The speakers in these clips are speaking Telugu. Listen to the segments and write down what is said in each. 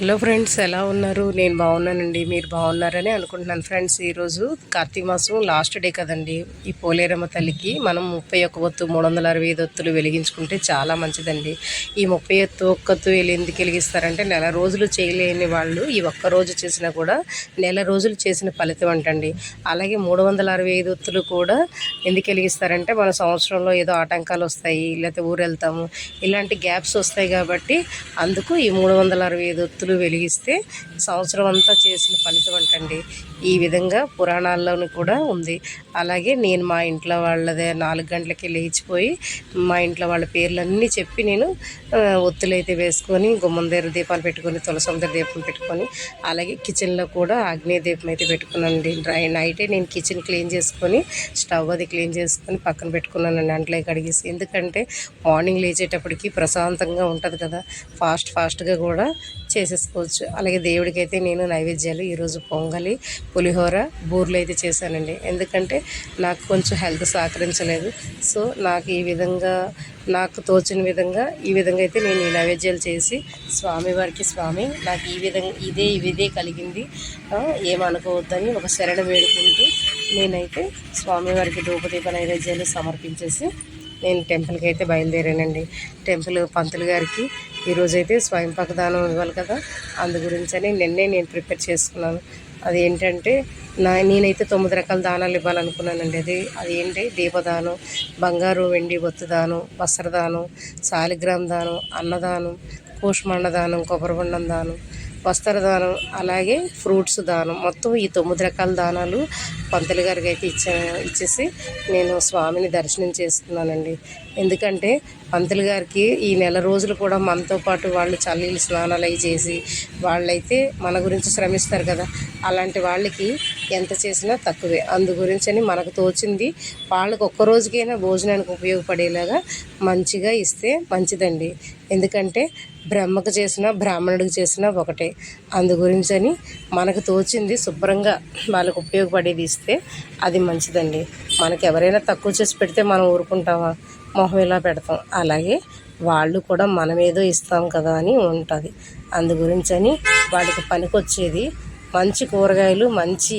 హలో ఫ్రెండ్స్ ఎలా ఉన్నారు? నేను బాగున్నానండి. మీరు బాగున్నారని అనుకుంటున్నాను. ఫ్రెండ్స్ ఈరోజు కార్తీక మాసం లాస్ట్ డే కదండి. ఈ పోలేరమ్మ తల్లికి మనం ముప్పై ఒక్క ఒత్తు మూడు వందల అరవై ఐదు ఒత్తులు వెలిగించుకుంటే చాలా మంచిదండి. ఈ ముప్పై ఒత్తు ఒక్కత్తు వీళ్ళు ఎందుకు వెలిగిస్తారంటే నెల రోజులు చేయలేని వాళ్ళు ఈ ఒక్క రోజు చేసినా కూడా నెల రోజులు చేసిన ఫలితం అంటండి. అలాగే మూడు వందల అరవై ఐదు ఒత్తులు కూడా ఎందుకు వెలిగిస్తారంటే మన సంవత్సరంలో ఏదో ఆటంకాలు వస్తాయి లేకపోతే ఊరు వెళ్తాము ఇలాంటి గ్యాప్స్ వస్తాయి కాబట్టి అందుకు ఈ మూడు వందల అరవై ఐదు ఒత్తులు వెలిగిస్తే సంవత్సరం అంతా చేసిన ఫలితం అంటండి. ఈ విధంగా పురాణాల్లోనూ కూడా ఉంది. అలాగే నేను మా ఇంట్లో వాళ్ళదే నాలుగు గంటలకి లేచిపోయి మా ఇంట్లో వాళ్ళ పేర్లన్నీ చెప్పి నేను ఒత్తులైతే వేసుకొని గుమ్మం దగ్గర దీపాలు పెట్టుకొని తులసం దగ్గర దీపం పెట్టుకొని అలాగే కిచెన్లో కూడా ఆగ్నేయ దీపం అయితే పెట్టుకున్నానండి. నైటే నేను కిచెన్ క్లీన్ చేసుకొని స్టవ్ అది క్లీన్ చేసుకొని పక్కన పెట్టుకున్నానండి అంట్లో కడిగేసి. ఎందుకంటే మార్నింగ్ లేచేటప్పటికి ప్రశాంతంగా ఉంటుంది కదా. ఫాస్ట్ ఫాస్ట్గా కూడా చేసేసుకోవచ్చు. అలాగే దేవుడికి అయితే నేను నైవేద్యాలు ఈరోజు పొంగలి. పులిహోర బూర్లు అయితే చేశానండి. ఎందుకంటే నాకు కొంచెం హెల్త్ సహకరించలేదు. సో నాకు ఈ విధంగా నాకు తోచిన విధంగా ఈ విధంగా అయితే నేను ఈ నైవేద్యాలు చేసి స్వామివారికి స్వామి నాకు ఈ విధంగా ఇదే ఇదే కలిగింది. ఏమనుకోవద్దని ఒక శరణ వేడుకుంటూ నేనైతే స్వామివారికి ధూపదీప నైవేద్యాలు సమర్పించేసి నేను టెంపుల్కి అయితే బయలుదేరానండి. టెంపుల్ పంతులు గారికి ఈరోజైతే స్వయంపాక దానం ఇవ్వాలి కదా అందు గురించని నిన్నే నేను ప్రిపేర్ చేసుకున్నాను. అది ఏంటంటే నా నేనైతే తొమ్మిది రకాల దానాలు ఇవ్వాలనుకున్నానండి. అది అది ఏంటి? దీపదానం బంగారు వెండి బొత్తు దానం వస్త్రదానం శాలిగ్రామ్ దానం అన్నదానం కూష్మాండ దానం కొబ్బరి వస్త్ర దానం వస్త్రదానం అలాగే ఫ్రూట్స్ దానం. మొత్తం ఈ తొమ్మిది రకాల దానాలు పంతులు గారికి అయితే ఇచ్చా ఇచ్చేసి నేను స్వామిని దర్శనం చేసుకున్నానండి. ఎందుకంటే పంతులు గారికి ఈ నెల రోజులు కూడా మనతో పాటు వాళ్ళు చల్లీలు స్నానాలు అవి చేసి వాళ్ళైతే మన గురించి శ్రమిస్తారు కదా. అలాంటి వాళ్ళకి ఎంత చేసినా తక్కువే. అందు గురించని మనకు తోచింది వాళ్ళకి ఒక్క రోజుకైనా భోజనానికి ఉపయోగపడేలాగా మంచిగా ఇస్తే మంచిదండి. ఎందుకంటే బ్రహ్మకు చేసిన బ్రాహ్మణుడికి చేసిన ఒకటే. అందు గురించని మనకు తోచింది శుభ్రంగా వాళ్ళకు ఉపయోగపడేది ఇస్తే అది మంచిదండి. మనకి ఎవరైనా తక్కువ చేసి పెడితే మనం ఊరుకుంటామా? మొహం ఇలా పెడతాం? అలాగే వాళ్ళు కూడా మనమేదో ఇస్తాం కదా అని ఉంటుంది. అందు గురించని వాళ్ళకి పనికొచ్చేది మంచి కూరగాయలు మంచి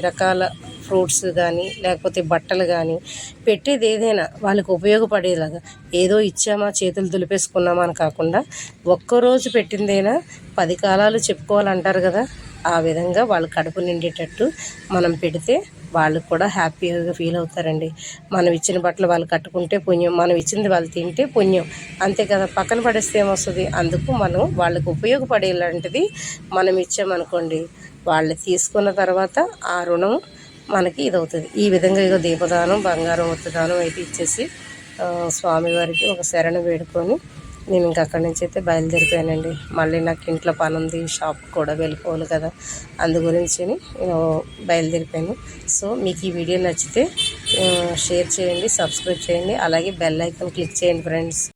రకాల ఫ్రూట్స్ కానీ లేకపోతే బట్టలు కానీ పెట్టేది ఏదైనా వాళ్ళకి ఉపయోగపడేలాగా ఏదో ఇచ్చామా చేతులు దులిపేసుకున్నామా అని కాకుండా ఒక్కరోజు పెట్టిందైనా పది కాలాలు చెప్పుకోవాలంటారు కదా ఆ విధంగా వాళ్ళ కడుపు నిండేటట్టు మనం పెడితే వాళ్ళకు కూడా హ్యాపీగా ఫీల్ అవుతారండి. మనం ఇచ్చిన బట్టలు వాళ్ళు కట్టుకుంటే పుణ్యం మనం ఇచ్చింది వాళ్ళు తింటే పుణ్యం. అంతే కదా పక్కన పడేస్తే ఏమొస్తుంది? అందుకు మనం వాళ్ళకు ఉపయోగపడేలాంటిది మనం ఇచ్చామనుకోండి. వాళ్ళు తీసుకున్న తర్వాత ఆ రుణం మనకి ఇది అవుతుంది ఈ విధంగా ఇక దీపదానం బంగారం ఒత్తుదానం అయితే ఇచ్చేసి స్వామివారికి ఒక శరణ వేడుకొని నేను ఇంక అక్కడి నుంచి అయితే బయలుదేరిపోయానండి. మళ్ళీ నాకు ఇంట్లో పని ఉంది షాప్ కూడా వెళ్ళిపోవాలి కదా. అందు గురించి నేను బయలుదేరిపోయాను. సో మీకు ఈ వీడియో నచ్చితే షేర్ చేయండి సబ్స్క్రైబ్ చేయండి. అలాగే బెల్ ఐకాన్ క్లిక్ చేయండి ఫ్రెండ్స్.